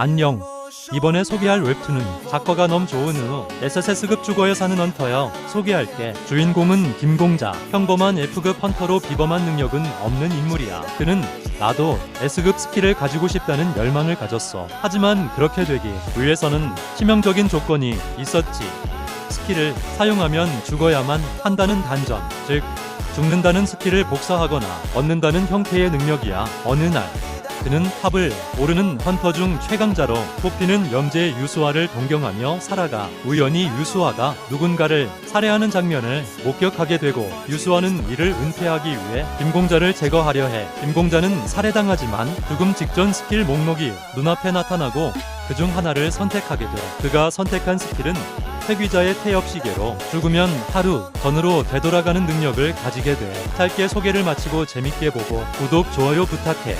안녕. 이번에 소개할 웹툰은 작가가 너무 좋은 후 SSS급 주거에 사는 헌터여 소개할게. 주인공은 김공자. 평범한 F급 헌터로 비범한 능력은 없는 인물이야. 그는 나도 S급 스킬을 가지고 싶다는 열망을 가졌어. 하지만 그렇게 되기 위해서는 치명적인 조건이 있었지. 스킬을 사용하면 죽어야만 한다는 단점. 즉, 죽는다는 스킬을 복사하거나 얻는다는 형태의 능력이야. 어느 날 그는 탑을 오르는 헌터 중 최강자로 뽑히는 염제 유수아를 동경하며 살아가 우연히 유수아가 누군가를 살해하는 장면을 목격하게 되고 유수아는 이를 은폐하기 위해 김공자를 제거하려 해 김공자는 살해당하지만 죽음 직전 스킬 목록이 눈앞에 나타나고 그 중 하나를 선택하게 돼 그가 선택한 스킬은 회귀자의 태엽 시계로 죽으면 하루 전으로 되돌아가는 능력을 가지게 돼 짧게 소개를 마치고 재밌게 보고 구독 좋아요 부탁해